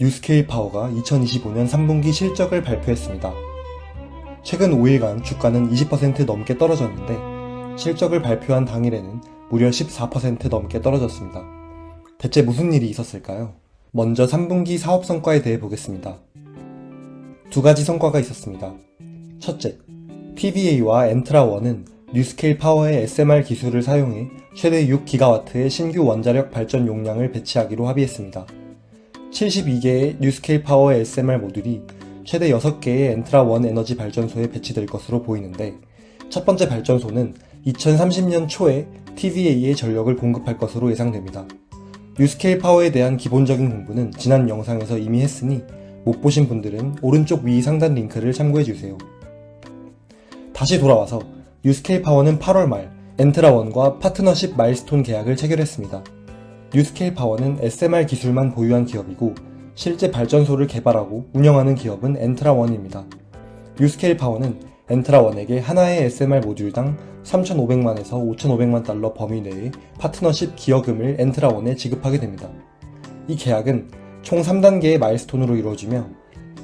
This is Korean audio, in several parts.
뉴스케일 파워가 2025년 3분기 실적을 발표했습니다. 최근 5일간 주가는 20% 넘게 떨어졌는데 실적을 발표한 당일에는 무려 14% 넘게 떨어졌습니다. 대체 무슨 일이 있었을까요? 먼저 3분기 사업 성과에 대해 보겠습니다. 두 가지 성과가 있었습니다. 첫째, PBA와 엔트라1은 뉴스케일 파워의 SMR 기술을 사용해 최대 6기가와트의 신규 원자력 발전 용량을 배치하기로 합의했습니다. 72개의 뉴스케일 파워 SMR 모듈이 최대 6개의 엔트라1 에너지 발전소에 배치될 것으로 보이는데 첫 번째 발전소는 2030년 초에 TVA에 전력을 공급할 것으로 예상됩니다. 뉴스케일 파워에 대한 기본적인 공부는 지난 영상에서 이미 했으니 못 보신 분들은 오른쪽 위 상단 링크를 참고해주세요. 다시 돌아와서 뉴스케일 파워는 8월 말 엔트라1과 파트너십 마일스톤 계약을 체결했습니다. 뉴스케일 파워는 SMR 기술만 보유한 기업이고 실제 발전소를 개발하고 운영하는 기업은 엔트라1입니다. 뉴스케일 파워는 엔트라1에게 하나의 SMR 모듈당 3,500만에서 5,500만 달러 범위 내의 파트너십 기여금을 엔트라1에 지급하게 됩니다. 이 계약은 총 3단계의 마일스톤으로 이루어지며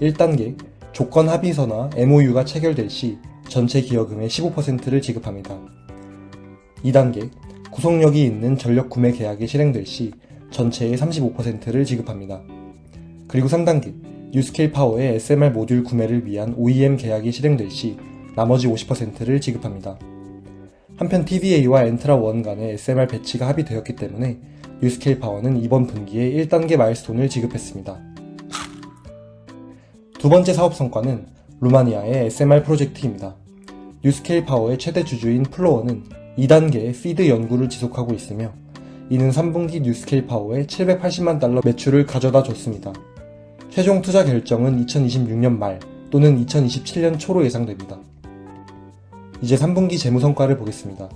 1단계 조건 합의서나 MOU가 체결될 시 전체 기여금의 15%를 지급합니다. 2단계 구속력이 있는 전력 구매 계약이 실행될 시 전체의 35%를 지급합니다. 그리고 3단계 뉴스케일 파워의 SMR 모듈 구매를 위한 OEM 계약이 실행될 시 나머지 50%를 지급합니다. 한편 TVA와 엔트라1 간의 SMR 배치가 합의되었기 때문에 뉴스케일 파워는 이번 분기에 1단계 마일스톤을 지급했습니다. 두 번째 사업 성과는 루마니아의 SMR 프로젝트입니다. 뉴스케일 파워의 최대 주주인 플로어는 2단계의 피드 연구를 지속하고 있으며 이는 3분기 뉴스케일 파워에 780만 달러 매출을 가져다 줬습니다. 최종 투자 결정은 2026년 말 또는 2027년 초로 예상됩니다. 이제 3분기 재무 성과를 보겠습니다.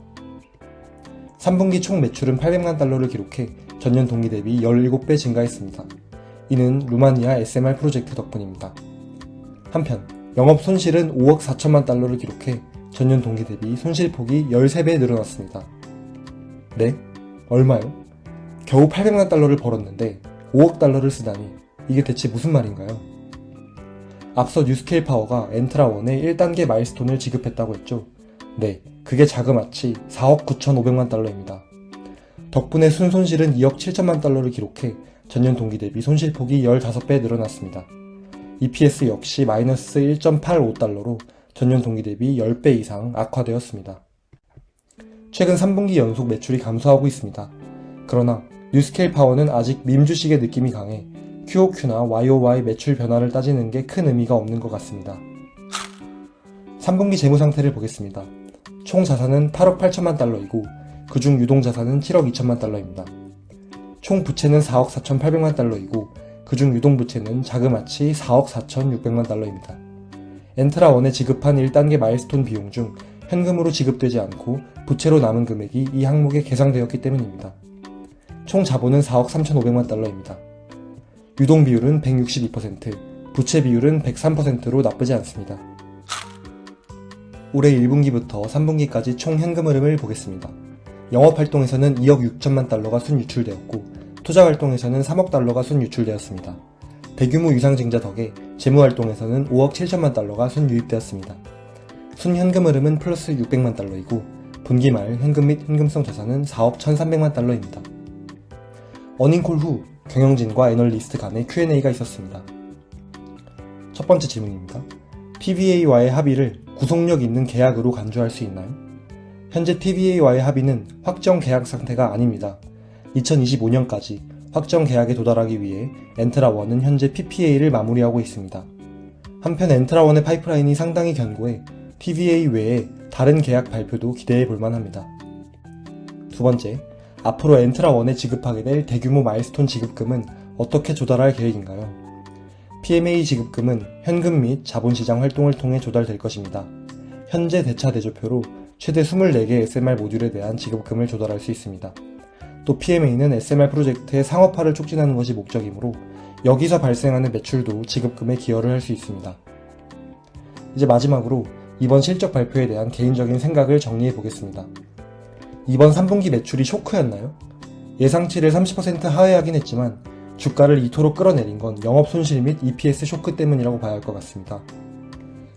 3분기 총 매출은 800만 달러를 기록해 전년 동기 대비 17배 증가했습니다. 이는 루마니아 SMR 프로젝트 덕분입니다. 한편 영업 손실은 5억 4천만 달러를 기록해 전년 동기 대비 손실폭이 13배 늘어났습니다. 네? 얼마요? 겨우 800만 달러를 벌었는데 5억 달러를 쓰다니 이게 대체 무슨 말인가요? 앞서 뉴스케일 파워가 엔트라1에 1단계 마일스톤을 지급했다고 했죠. 네, 그게 자그마치 4억 9,500만 달러입니다. 덕분에 순손실은 2억 7천만 달러를 기록해 전년 동기 대비 손실폭이 15배 늘어났습니다. EPS 역시 마이너스 1.85달러로 전년 동기 대비 10배 이상 악화되었습니다. 최근 3분기 연속 매출이 감소하고 있습니다. 그러나 뉴스케일 파워는 아직 밈 주식의 느낌이 강해 QOQ나 YOY 매출 변화를 따지는 게 큰 의미가 없는 것 같습니다. 3분기 재무 상태를 보겠습니다. 총 자산은 8억 8천만 달러이고 그중 유동 자산은 7억 2천만 달러입니다. 총 부채는 4억 4,800만 달러이고 그중 유동 부채는 자그마치 4억 4,600만 달러입니다. 엔트라 1에 지급한 1단계 마일스톤 비용 중 현금으로 지급되지 않고 부채로 남은 금액이 이 항목에 계상되었기 때문입니다. 총 자본은 4억 3,500만 달러입니다. 유동 비율은 162%, 부채 비율은 103%로 나쁘지 않습니다. 올해 1분기부터 3분기까지 총 현금 흐름을 보겠습니다. 영업 활동에서는 2억 6천만 달러가 순 유출되었고 투자 활동에서는 3억 달러가 순 유출되었습니다. 대규모 유상증자 덕에 재무활동에서는 5억 7천만 달러가 순유입되었습니다. 순현금 흐름은 플러스 600만 달러이고 분기 말 현금 및 현금성 자산은 4억 1,300만 달러입니다. 어닝콜 후 경영진과 애널리스트 간의 Q&A가 있었습니다. 첫 번째 질문입니다. TVA와의 합의를 구속력 있는 계약으로 간주할 수 있나요? 현재 TVA와의 합의는 확정 계약 상태가 아닙니다. 2025년까지 확정 계약에 도달하기 위해 엔트라1은 현재 PPA를 마무리하고 있습니다. 한편 엔트라1의 파이프라인이 상당히 견고해 TVA 외에 다른 계약 발표도 기대해 볼 만 합니다. 두 번째, 앞으로 엔트라1에 지급하게 될 대규모 마일스톤 지급금은 어떻게 조달할 계획인가요? PMA 지급금은 현금 및 자본시장 활동을 통해 조달될 것입니다. 현재 대차 대조표로 최대 24개 SMR 모듈에 대한 지급금을 조달할 수 있습니다. 또 PMA는 SMR 프로젝트의 상업화를 촉진하는 것이 목적이므로 여기서 발생하는 매출도 지급금에 기여를 할 수 있습니다. 이제 마지막으로 이번 실적 발표에 대한 개인적인 생각을 정리해 보겠습니다. 이번 3분기 매출이 쇼크였나요? 예상치를 30% 하회하긴 했지만 주가를 이토록 끌어내린 건 영업 손실 및 EPS 쇼크 때문이라고 봐야 할 것 같습니다.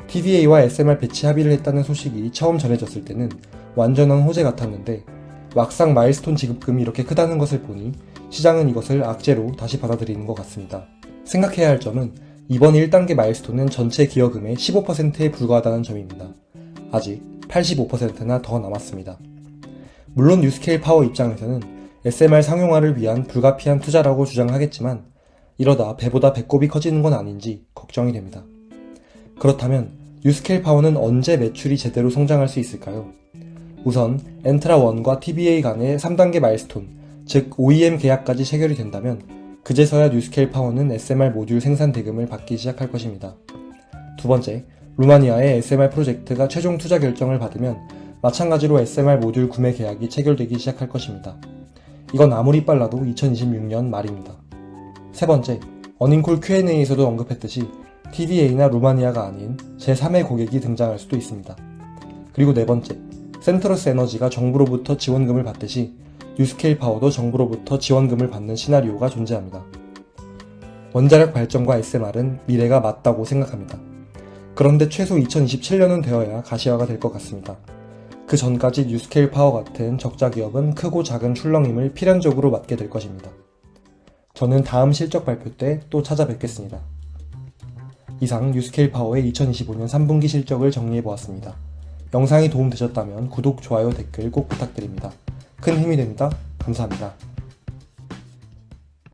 TVA와 SMR 배치 합의를 했다는 소식이 처음 전해졌을 때는 완전한 호재 같았는데 막상 마일스톤 지급금이 이렇게 크다는 것을 보니 시장은 이것을 악재로 다시 받아들이는 것 같습니다. 생각해야 할 점은 이번 1단계 마일스톤은 전체 기여금의 15%에 불과하다는 점입니다. 아직 85%나 더 남았습니다. 물론 뉴스케일 파워 입장에서는 SMR 상용화를 위한 불가피한 투자라고 주장하겠지만 이러다 배보다 배꼽이 커지는 건 아닌지 걱정이 됩니다. 그렇다면 뉴스케일 파워는 언제 매출이 제대로 성장할 수 있을까요? 우선 엔트라1과 TBA 간의 3단계 마일스톤, 즉 OEM 계약까지 체결이 된다면 그제서야 뉴스케일 파워는 SMR 모듈 생산 대금을 받기 시작할 것입니다. 두 번째, 루마니아의 SMR 프로젝트가 최종 투자 결정을 받으면 마찬가지로 SMR 모듈 구매 계약이 체결되기 시작할 것입니다. 이건 아무리 빨라도 2026년 말입니다. 세 번째, 어닝콜 Q&A에서도 언급했듯이 TVA나 루마니아가 아닌 제3의 고객이 등장할 수도 있습니다. 그리고 네 번째, 센트러스 에너지가 정부로부터 지원금을 받듯이 뉴스케일 파워도 정부로부터 지원금을 받는 시나리오가 존재합니다. 원자력 발전과 SMR은 미래가 맞다고 생각합니다. 그런데 최소 2027년은 되어야 가시화가 될 것 같습니다. 그 전까지 뉴스케일 파워 같은 적자 기업은 크고 작은 출렁임을 필연적으로 맞게 될 것입니다. 저는 다음 실적 발표 때 또 찾아뵙겠습니다. 이상 뉴스케일 파워의 2025년 3분기 실적을 정리해 보았습니다. 영상이 도움되셨다면 구독, 좋아요, 댓글 꼭 부탁드립니다. 큰 힘이 됩니다. 감사합니다.